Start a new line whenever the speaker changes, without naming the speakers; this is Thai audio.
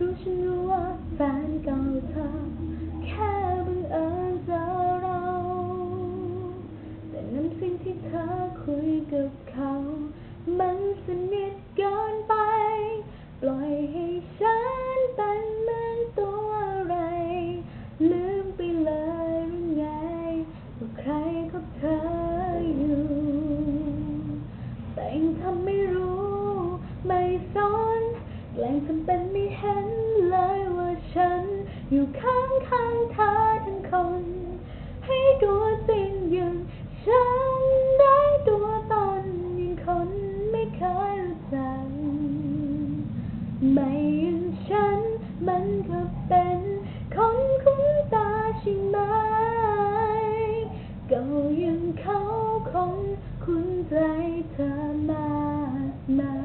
ฉันรู้ว่าแฟนเก่าเธอแค่บังเอิญเจอเรา แต่น้ำเสิ่งที่เธอคุยกับเขา มันสนิทเกินไป ปล่อยให้ฉันเป็นเหมือนตัวอะไร ลืมไปเลยหรือไงว่าใครกับเธออยู่ แต่ยังทำไม่ ทำเป็นไม่เห็นเลยว่าฉัน อยู่ข้างข้างๆเธอทั้งคน ให้ตัวจริงอย่างฉันได้ตัวตนย่างคนไม่เคยรู้จักไม่ย่างฉันมันก็เป็นคนคุ้นตาใช่ไหมก็ยังเขาคงคุ้นใจเธอมา